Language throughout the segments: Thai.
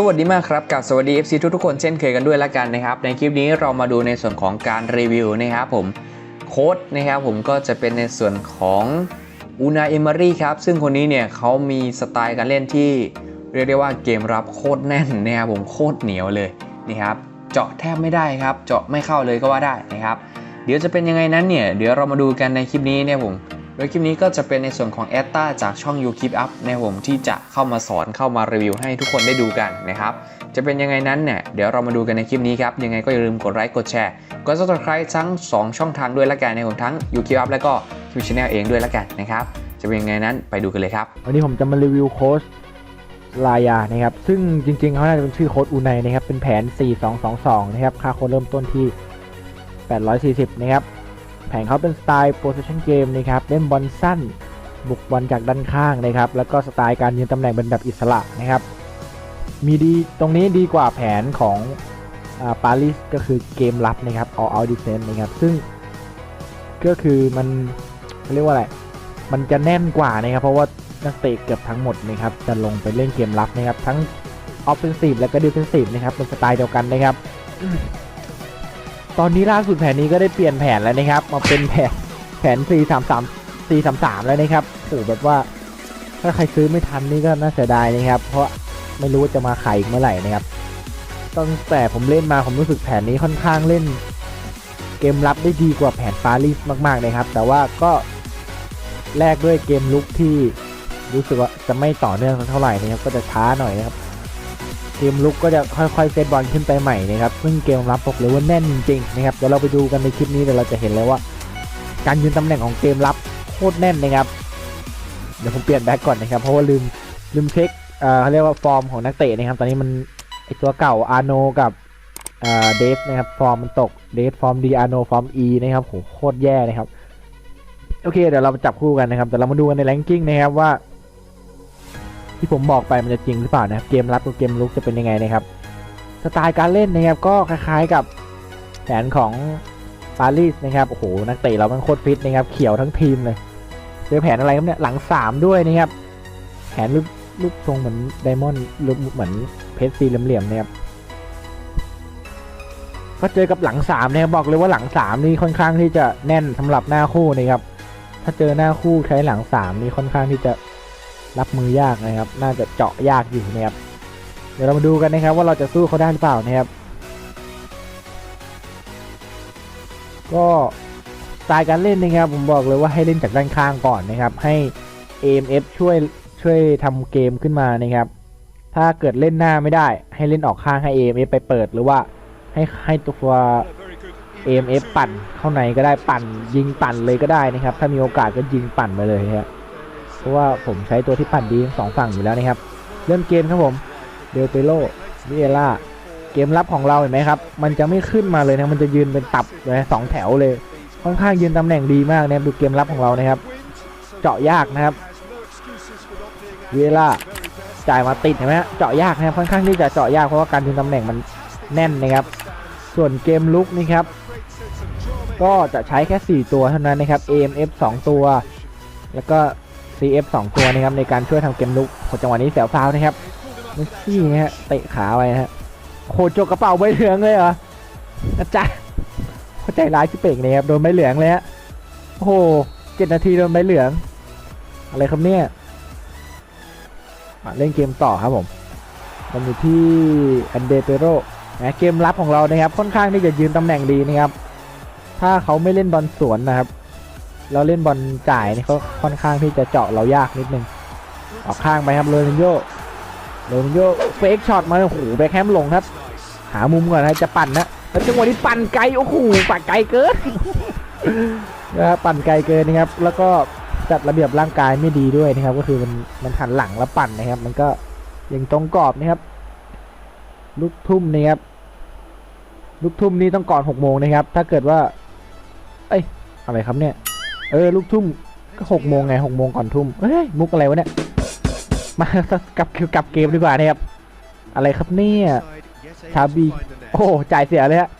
สวัสดีมากครับกับสวัสดี FC ทุกๆคนเช่นเคยกันด้วยละกันนะครับ ในคลิปนี้เรามาดูในส่วนของการรีวิวนะครับผมโค้ดนะครับผมก็จะเป็นในส่วนของอูนาเอม r รีครับ ซึ่งคนนี้เนี่ยเขามีสไตล์การเล่นที่เรียกได้ว่าเกมรับโคตรแน่นนะครับผมโคตรเหนียวเลยนี่ครับเจาะแทบไม่ได้ครับ เจาะไม่เข้าเลยก็ว่าได้นะครับ เดี๋ยวจะเป็นยังไงนั้นเนี่ยเดี๋ยวเรามาดูกันในคลิปนี้เนี่ยผม โดยคลิปนี้ก็จะเป็นในส่วนของแอตตาจากช่อง You Keep Up ในผมที่จะเข้ามาสอนเข้ามารีวิวให้ทุกคนได้ดูกันนะครับ จะเป็นยังไงนั้นเนี่ยเดี๋ยวเรามาดูกันในคลิปนี้ครับ ยังไงก็อย่าลืมกดไลค์กดแชร์กด subscribe ทั้ง 2 ช่องทางด้วยละกันในผมทั้ง You Keep Up แล้วก็ Q Channel เองด้วยละกันนะครับจะเป็นยังไงนั้นไปดูกันเลยครับวันนี้ผมจะมารีวิวโค้ชลายานะครับซึ่งจริงๆเขาน่าจะเป็นชื่อโค้ดอูไนนะครับเป็นแผน 4222 นะครับค่าโค้ดเริ่มต้นที่ 840 นะครับ แผนเขาเป็นสไตล์ possession game นะครับเล่นบอลสั้น บุกบอลจากด้านข้างนะครับ แล้วก็สไตล์การยืนตำแหน่งเป็นแบบอิสระนะครับ มีดีตรงนี้ดีกว่าแผนของปารีสก็คือเกมรับนะครับ all out defense นะครับ ซึ่งก็คือมันเขาเรียกว่าอะไร มันจะแน่นกว่านะครับ เพราะว่านักเตะเกือบทั้งหมดนะครับ จะลงไปเล่นเกมรับนะครับ ทั้ง offensive และก็ defensive นะครับเป็นสไตล์เดียวกันนะครับ ตอนนี้ล่าสุดแผนนี้ก็ได้เปลี่ยนแผนแล้วนะครับ มาเป็นแผนแผน4 3 3 4 3 3แล้วนะครับโอ้แบบว่า ถ้าใครซื้อไม่ทันนี่ก็น่าเสียดายนะครับ เพราะไม่รู้ว่าจะมาขายอีกเมื่อไหร่นะครับตั้งแต่ผมเล่นมาผมรู้สึกแผนนี้ค่อนข้างเล่น เกมรับได้ดีกว่าแผนปารีสมาก ๆ นะครับ แต่ว่าก็แลกด้วยเกมลุกที่รู้สึกว่าจะไม่ต่อเนื่องเท่าไหร่นะครับก็จะช้าหน่อยนะครับ เกมลุกก็จะค่อยๆเซตบอลขึ้นไปใหม่นะครับซึ่งเกมรับบอกเลยว่าแน่นจริงๆนะครับเดี๋ยวเราไปดูกันในคลิปนี้เดี๋ยวเราจะเห็นเลยว่า การยืนตำแหน่งของเกมรับโคตรแน่นนะครับเดี๋ยวผมเปลี่ยนแบ็กก่อนนะครับเพราะว่าลืมลืมเช็คเขาเรียกว่าฟอร์มของนักเตะนะครับ ตอนนี้มันไอตัวเก่าอาโนกับเดฟนะครับฟอร์มมันตกเดฟฟอร์มดีอาโนฟอร์มอีนะครับโหโคตรแย่นะครับโอเคเดี๋ยวเรามาจับคู่กันนะครับแต่เรามาดูกันในแรงกิ้งนะครับว่า ที่ผมบอกไปมันจะจริงหรือเปล่านะครับเกมรับกับเกมลุกจะเป็นยังไงนะครับสไตล์การเล่นนะครับก็คล้ายๆกับแผนของปารีสนะครับโอ้โหนักเตะเรามันโคตรฟิตนะครับเขียวทั้งทีมเลยเจอแผนอะไรครับเนี่ยหลังสามด้วยนะครับแผนรูปรูปทรงเหมือนไดมอนด์รูปเหมือนเพชรสีเหลี่ยมๆนะครับก็เจอกับหลังสามนะครับบอกเลยว่าหลังสามนี่ค่อนข้างที่จะแน่นสำหรับหน้าคู่นะครับถ้าเจอหน้าคู่ใช้หลังสามนี่ค่อนข้างที่จะ รับมือยากนะครับ น่าจะเจาะยากอยู่นะครับ เดี๋ยวเรามาดูกันนะครับ ว่าเราจะสู้เขาได้หรือเปล่านะครับ ก็สไตล์การเล่นนะครับ ผมบอกเลยว่าให้เล่นจากด้านข้างก่อนนะครับ ให้ AMF ช่วยช่วยทำเกมขึ้นมานะครับ ถ้าเกิดเล่นหน้าไม่ได้ ให้เล่นออกข้างให้ AMF ไปเปิดหรือว่าให้ให้ตัว AMF ปั่นเข้าในก็ได้ปั่นยิงปั่นเลยก็ได้นะครับ ถ้ามีโอกาสก็ยิงปั่นไปเลยนะครับ เพราะว่าผมใช้ตัวที่ปั่นดีสองฝั่งอยู่แล้วนะครับ เริ่มเกมครับผมเดลเปโลวิเอล่าเกมรับของเราเห็นไหมครับ มันจะไม่ขึ้นมาเลยนะ มันจะยืนเป็นตับเลยสองแถวเลย ค่อนข้างยืนตำแหน่งดีมากนะครับดูเกมรับของเรานะครับ เจาะยากนะครับวิเอล่าจ่ายมาติดเห็นไหมเจาะยากนะครับค่อนข้างที่จะเจาะยากเพราะว่าการยืนตำแหน่งมันแน่นนะครับ ส่วนเกมลุกนี่ครับก็จะใช้แค่ 4 ตัวเท่านั้นนะครับ AMF 2 ตัว แล้วก็ CF 2 ตัวนะครับในการช่วยทำเกมลุกโหจังหวะนี้แสวฟาวนะครับเมสซี่นะฮะเตะขาไว้นะฮะโหจกกระเป๋าใบเหลืองเลยเหรออาจารย์เข้าใจร้ายชิบเป่งเลยครับโดนใบเหลืองเลยฮะโอ้โหเจ็ดนาทีโดนใบเหลือง อะไรครับเนี่ยเล่นเกมต่อครับผมมันอยู่ที่อันเดเปโรนะเกมรับของเรานะครับค่อนข้างที่จะยืนตำแหน่งดีนะครับ ถ้าเขาไม่เล่นบอลสวนนะครับ เราเล่นบอลจ่ายนี่เขาค่อนข้างที่จะเจาะเรายากนิดนึงออกข้างไปครับโรนัลโยโรนัลโยเฟกช็อตมาโอ้โหแบ็คแฮมลงครับ หามุมก่อนนะจะปั่นนะแล้วจังหวะนี้ปั่นไกลโอ้โหปั่นไกลเกินนะครับปั่นไกลเกินนะครับ แล้วก็จัดระเบียบร่างกายไม่ดีด้วยนะครับ ก็คือมันมันหันหลังแล้วปั่นนะครับ มันก็ยังตรงกรอบนะครับ ลูกทุ่มนะครับลูกทุ่มนี่ต้องก่อนหกโมงนะครับ ถ้าเกิดว่า เอ้ยอะไรครับเนี่ย เออลูกทุ่มก็หกโมงไงหกโมงก่อนทุ่มเฮ้ยมุกอะไรวะเนี่ยมากลับกลับเกมดีกว่านะครับอะไรครับเนี่ยชาบีโอ้จ่ายเสียเลยฮะ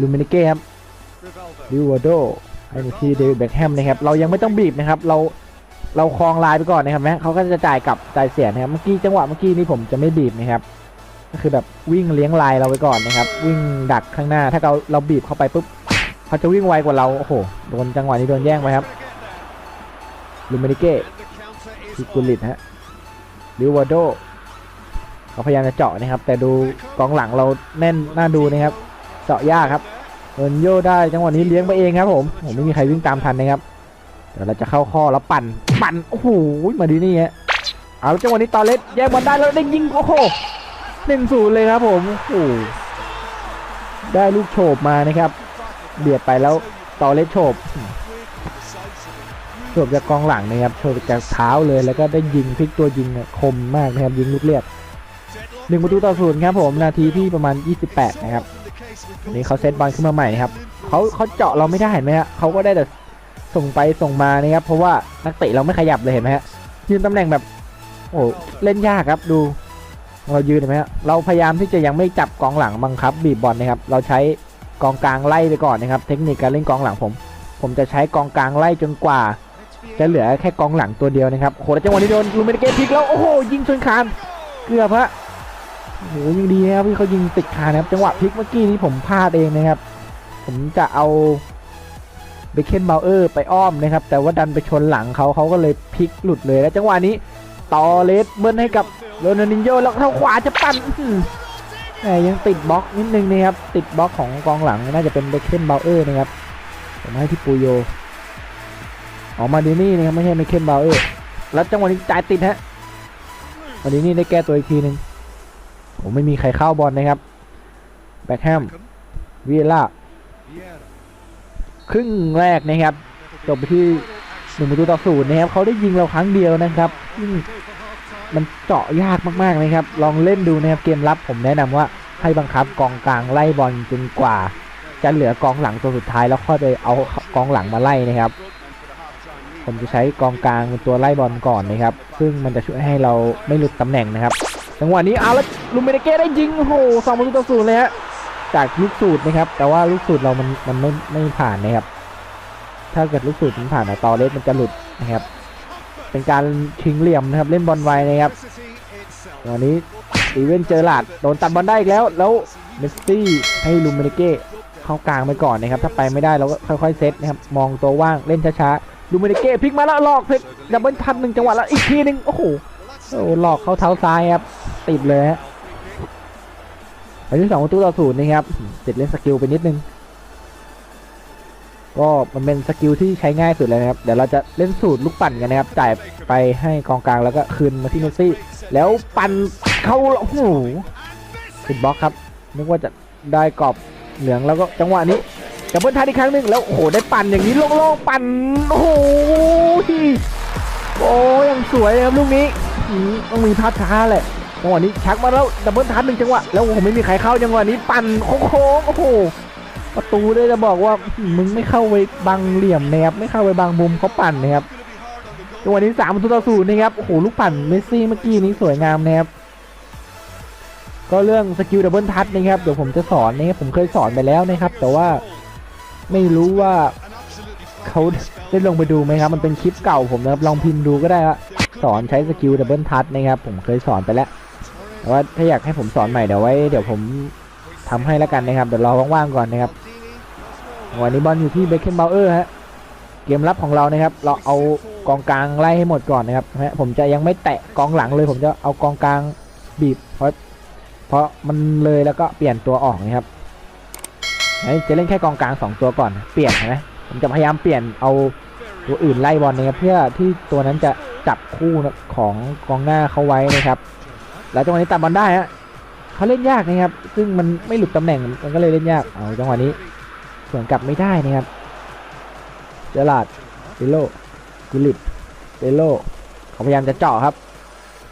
ลูมินิเก้ครับดิวโดให้มาที่เดวิดแบ็คแฮมนะครับเรายังไม่ต้องบีบนะครับ เราเราคลองลายไปก่อนนะครับแม้เขาก็จะจ่ายกลับจ่ายเสียนะครับเมื่อกี้จังหวะเมื่อกี้นี้ผมจะไม่บีบนะครับ ก็คือแบบวิ่งเลี้ยงลายเราไปก่อนนะครับ วิ่งดักข้างหน้า ถ้าเราเราบีบเข้าไปปุ๊บ เขาจะวิ่งไวกว่าเราโอ้โหโดนจังหวะนี้โดนแย่งไปครับลูมินิเก้พิกุลิตฮะลิวาโดเขาพยายามจะเจาะนะครับ แต่ดูกองหลังเราแน่นน่าดูนะครับ เจาะยากครับเอินโยได้จังหวะนี้เลี้ยงไปเองครับผมผมไม่มีใครวิ่งตามทันนะครับเดี๋ยวเราจะเข้าข้อแล้วปั่นปั่นโอ้โหมาดีนี่ฮะเอาจังหวะนี้ตอเล็ดแย่งบอลได้แล้วได้ยิงโอ้โหหนึ่งศูนย์เลยครับผมโอ้ได้ลูกโฉบมานะครับ เบียดไปแล้วตอเล็ดโฉบโฉบจากกองหลังนะครับโฉบจากเท้าเลยแล้วก็ได้ยิงพลิกตัวยิงคมมากนะครับยิงลูกเลียดหนึ่งประตูต่อศูนย์ครับผมนาทีที่ประมาณ 28 นะครับนี่เขาเซตบอลขึ้นมาใหม่นะครับเขาเขาเจาะเราไม่ได้เห็นไหมฮะเขาก็ได้แต่ส่งไปส่งมานะครับเพราะว่านักเตะเราไม่ขยับเลยเห็นไหมฮะยืนตำแหน่งแบบโอ้เล่นยากครับดูเรายืนเห็นไหมฮะเราพยายามที่จะยังไม่จับกองหลังบังคับบีบบอลนะครับ เราใช้ กองกลางไล่ไปก่อนนะครับ เทคนิคการเล่นกองหลังผม ผมจะใช้กองกลางไล่จนกว่า จะเหลือแค่กองหลังตัวเดียวนะครับโหแล้วจังหวะนี้โดนลูเมนเกตพลิกแล้วโอ้โหยิงชนคานเกือบฮะโหยิงดีนะครับที่เขายิงติดคานนะครับ จังหวะพลิกเมื่อกี้นี้ผมพลาดเองนะครับ ผมจะเอาเบคเคนเบลเออร์ไปอ้อมนะครับ แต่ว่าดันไปชนหลังเขาเขาก็เลยพลิกหลุดเลย แล้วจังหวะนี้ต่อเลสเบิ้ลให้กับโรนัลดินโยแล้วเท้าขวาจะปั่น ยังติดบล็อกนิดนึงนะครับ ติดบล็อกของกองหลังน่าจะเป็นเบคเคนเบลเออร์นะครับผมให้ที่ปูโย ออกมาดีนี่นะครับไม่ใช่เบคเคนเบลเออร์แล้วจังหวะนี้จ่ายติดฮะมาดีนี่ได้แก้ตัวอีกทีหนึ่งผมไม่มีใครเข้าบอลนะครับแบ็คแฮมวีล่าครึ่งแรกนะครับจบไปที่หนึ่งประตูต่อศูนย์นะครับเขาได้ยิงเราครั้งเดียวนะครับ มันเจาะยากมากๆนะครับ ลองเล่นดูนะครับเกมรับผมแนะนำว่าให้บังคับกองกลางไล่บอลจนกว่า จะเหลือกองหลังตัวสุดท้ายแล้วค่อยไปเอากองหลังมาไล่นะครับ ผมจะใช้กองกลางเป็นตัวไล่บอลก่อนนะครับ ซึ่งมันจะช่วยให้เราไม่หลุดตำแหน่งนะครับจังหวะนี้เอาแล้วลูเมเนเก้ได้ยิงโอ้โหสองประตูต่อศูนย์เลยฮะจากลูกสูตรนะครับ แต่ว่าลูกสูตรเรามันมันไม่ไม่ผ่านนะครับ ถ้าเกิดลูกสูตรมันผ่านอะตอเลสมันจะหลุดนะครับ เป็นการชิงเหลี่ยมนะครับเล่นบอลไวนะครับวันนี้ตีเวนเจอร์ลาดโดนตัดบอลได้อีกแล้ว แล้วเมสซี่ให้ลูมิเนเก้เข้ากลางไปก่อนนะครับถ้าไปไม่ได้เราก็ค่อยๆเซตนะครับมองตัวว่างเล่นช้าๆลูมิเนเก้พลิกมาแล้วหลอกเพชรดับเบิลทันหนึ่งจังหวะแล้วอีกทีหนึ่งโอ้โหหลอกเข้าเท้าซ้ายครับติดเลยฮะอันที่สองประตูต่อศูนย์นะครับติดเล่นสกิลไปนิดนึง ก็มันเป็นสกิลที่ใช้ง่ายสุดเลยนะครับ เดี๋ยวเราจะเล่นสูตรลูกปั่นกันนะครับ จ่ายไปให้กองกลางแล้วก็คืนมาที่เมสซี่ แล้วปั่นเข้าโอ้โหติดบล็อกครับ นึกว่าจะได้กรอบเหลืองแล้วก็จังหวะนี้จับเบิลทันอีกครั้งหนึ่งแล้วโอ้โหได้ปั่นอย่างนี้โล่งๆปั่นโอ้โหโอ้ยังสวยครับลูกนี้ต้องมีภาพช้าแหละจังหวะนี้ชักมาแล้วดับเบิลทันหนึ่งจังหวะแล้วโอ้โหไม่มีใครเข้าจังหวะนี้ปั่นโค้งโอ้โห ประตูได้จะบอกว่ามึงไม่เข้าไปบังเหลี่ยมนะครับไม่เข้าไปบังมุมเขาปั่นนะครับจังหวะนี้สามประตูต่อศูนย์นะครับโอ้โหลูกปั่นเมสซี่เมื่อกี้นี้สวยงามนะครับก็เรื่องสกิลดับเบิลทัชนะครับเดี๋ยวผมจะสอนนะครับผมเคยสอนไปแล้วนะครับ แต่ว่าไม่รู้ว่าเขาได้ลงไปดูไหมครับ มันเป็นคลิปเก่าผมนะครับลองพิมพ์ดูก็ได้ว่าสอนใช้สกิลดับเบิลทัชนะครับผมเคยสอนไปแล้วแต่ว่าถ้าอยากให้ผมสอนใหม่เดี๋ยวไว้ เดี๋ยวผม ทำให้แล้วกันนะครับเดี๋ยวรอว่างๆก่อนนะครับวันนี้บอลอยู่ที่เบคเคนเบลเออร์ฮะเกมรับของเรานะครับ เราเอากองกลางไล่ให้หมดก่อนนะครับฮะผมจะยังไม่แตะกองหลังเลย ผมจะเอากองกลางบีบเพราะเพราะมันเลยแล้วก็เปลี่ยนตัวออกนะครับจะเล่นแค่กองกลางสองตัวก่อน เปลี่ยนนะผมจะพยายามเปลี่ยนเอาตัวอื่นไล่บอลนะครับเพื่อที่ตัวนั้นจะจับคู่ของกองหน้าเขาไว้นะครับ แล้วจังหวะนี้ตัดบอลได้ฮะ เขาเล่นยากนะครับ ซึ่งมันไม่หลุดตำแหน่งมันก็เลยเล่นยาก เอาจังหวะนี้สวนกลับไม่ได้นะครับเจอราดเปโลกุลิตเปโลเขาพยายามจะเจาะครับ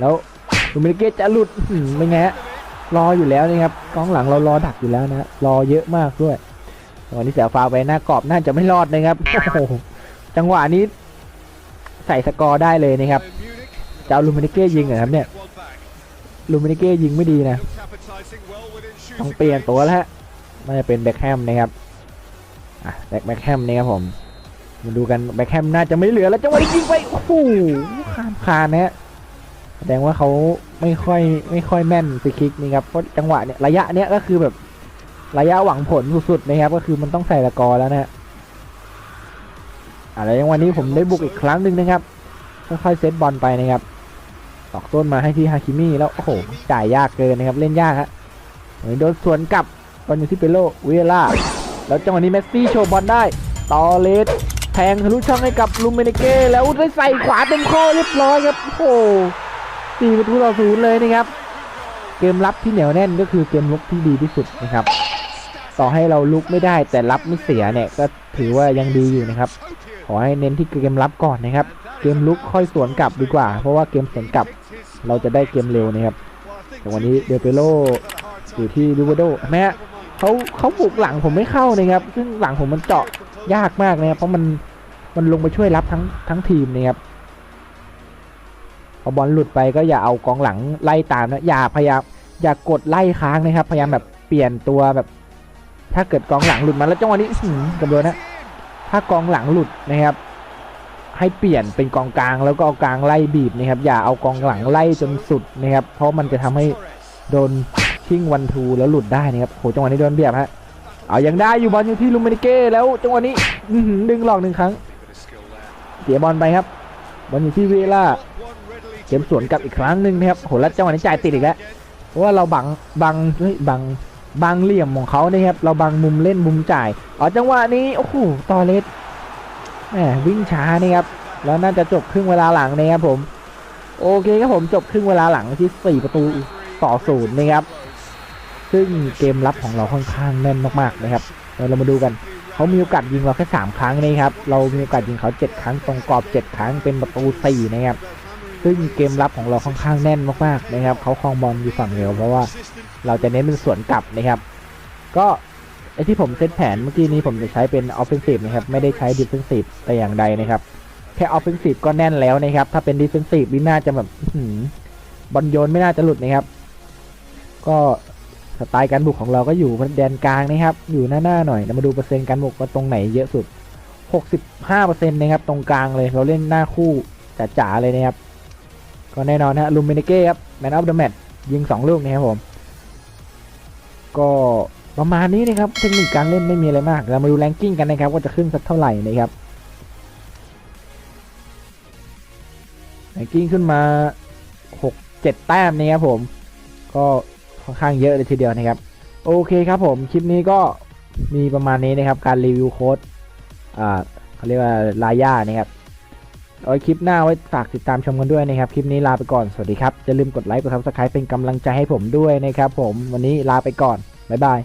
แล้วลูมิเกตจะหลุดอื้อหือเป็นไงฮะรออยู่แล้วนะครับกองหลังเรารอดักอยู่แล้วนะรอเยอะมากด้วยจังหวะนี้เสียฟาวไปหน้ากรอบน่าจะไม่รอดนะครับโอ้โหจังหวะนี้ใส่สกอร์ได้เลยนะครับจะเอาลูมิเนเก้ยิงเหรอครับเนี่ย ลูมิเนเก้ยิงไม่ดีนะ ต้องเปลี่ยนตัวแล้วฮะน่าจะเป็นแบ็คแฮมนะครับอะแบ็คแบ็คแฮมนี่ครับผมมาดูกันแบ็คแฮมน่าจะไม่เหลือแล้วจังหวะนี้ยิงไปโอ้โหข้ามคานนะฮะแสดงว่าเขาไม่ค่อยไม่ค่อยแม่นฟรีคิกนี่ครับเพราะจังหวะเนี้ยระยะเนี้ยก็คือแบบระยะหวังผลสุดๆนะครับ ก็คือมันต้องใส่ตะกอร์แล้วนะฮะอะไรจังหวะนี้ผมได้บุกอีกครั้งหนึ่งนะครับค่อยๆเซตบอลไปนะครับ ตอกต้นมาให้ที่ฮาคิมิแล้ว โอ้โห จ่ายยากเกินนะครับ เล่นยากฮะโดนสวนกลับบอลอยู่ที่เปโลเวล่า แล้วจังหวะนี้เมสซี่โชว์บอลได้ ตอเลสแทงทะลุช่องให้กับลูเมเนเก้ แล้วได้ใส่ขวาเต็มข้อเรียบร้อยครับ โอ้โหสี่ประตูต่อศูนย์เลยนะครับ เกมรับที่เหนียวแน่นก็คือเกมลุกที่ดีที่สุดนะครับ ต่อให้เราลุกไม่ได้แต่รับไม่เสียเนี่ยก็ถือว่ายังดีอยู่นะครับ ขอให้เน้นที่เกมรับก่อนนะครับ เกมลุกค่อยสวนกลับดีกว่า เพราะว่าเกมสวนกลับเราจะได้เกมเร็วนะครับแต่วันนี้เดเปโลอยู่ที่ลิเวโดแม้เขาเขาบุกหลังผมไม่เข้านะครับ ซึ่งหลังผมมันเจาะยากมากนะครับเพราะมันมันลงไปช่วยรับทั้งทั้งทีมนะครับพอบอลหลุดไปก็อย่าเอากองหลังไล่ตามนะอย่าพยายามอย่ากดไล่ค้างนะครับ พยายามแบบเปลี่ยนตัวแบบ ถ้าเกิดกองหลังหลุดมาแล้วจังหวะนี้กับโดนนะถ้ากองหลังหลุดนะครับ ให้เปลี่ยนเป็นกองกลางแล้วก็เอากลางไล่บีบนะครับ อย่าเอากองหลังไล่จนสุดนะครับ เพราะมันจะทำให้โดนชิงวันทูแล้วหลุดได้นะครับโหจังหวะนี้โดนเบียบฮะเอายังได้อยู่บอลอยู่ที่ลูมินิเก้แล้วจังหวะนี้ดึงหลอกหนึ่งครั้งเสียบอลไปครับบอลอยู่ที่เวล่าเกมสวนกลับอีกครั้งหนึ่งนะครับโหแล้วจังหวะนี้จ่ายติดอีกแล้วเพราะว่าเราบังบังเฮ้ยบังบังเหลี่ยมของเขานะครับ เราบังมุมเล่นมุมจ่าย อ๋อจังหวะนี้ โอ้โห ตอเลส แหมวิ่งช้านี่ครับแล้วน่าจะจบครึ่งเวลาหลังนะครับผม โอเคครับผมจบครึ่งเวลาหลังที่สี่ประตูต่อศูนย์นะครับ ซึ่งเกมรับของเราค่อนข้างแน่นมากๆนะครับเดี๋ยวเรามาดูกันเขามีโอกาสยิงเราแค่ 3 ครั้งนี่ครับ เรามีโอกาสยิงเขา 7 ครั้ง ตรงกรอบ 7 ครั้ง เป็นประตู 4 นะครับ ซึ่งเกมรับของเราค่อนข้างแน่นมากๆนะครับ เขาครองบอลอยู่ฝั่งเดียวเพราะว่าเราจะเน้นเป็นสวนกลับนะครับ ก็ ไอที่ผมเซตแผนเมื่อกี้นี้ผมจะใช้เป็นออฟเฟนซีฟนะครับ ไม่ได้ใช้ดิฟเฟนซีฟแต่อย่างใดนะครับ แค่ออฟเฟนซีฟก็แน่นแล้วนะครับ ถ้าเป็นดิฟเฟนซีฟนี่น่าจะแบบอื้อหือบอลโยนไม่น่าจะหลุดนะครับ ก็สไตล์การบุกของเราก็อยู่แดนกลางนะครับ อยู่หน้าหน้าหน่อยเรามาดูเปอร์เซ็นต์การบุกว่าตรงไหนเยอะสุด 65%นะครับ ตรงกลางเลย เราเล่นหน้าคู่จ๋าๆเลยนะครับ ก็แน่นอนนะลูมินิเก้ครับแมนออฟเดอะแมตยิง 2 ลูกนะครับผม ก็ ประมาณนี้นะครับเทคนิคการเล่นไม่มีอะไรมากเรามาดูแรงกิ้งกันนะครับว่าจะขึ้นสักเท่าไหร่นะครับแรงกิ้งขึ้นมา 6 7 แต้มนะครับผม ก็ค่อนข้างเยอะเลยทีเดียวนะครับ โอเคครับผมคลิปนี้ก็มีประมาณนี้นะครับ การรีวิวโค้ดอ่าเขาเรียกว่าลาย่านะครับเอาไว้คลิปหน้าไว้ฝากติดตามชมกันด้วยนะครับ คลิปนี้ลาไปก่อน สวัสดีครับ อย่าลืมกดไลค์ กดซับสไครป์เป็นกำลังใจให้ผมด้วยนะครับผม วันนี้ลาไปก่อน บ๊ายบาย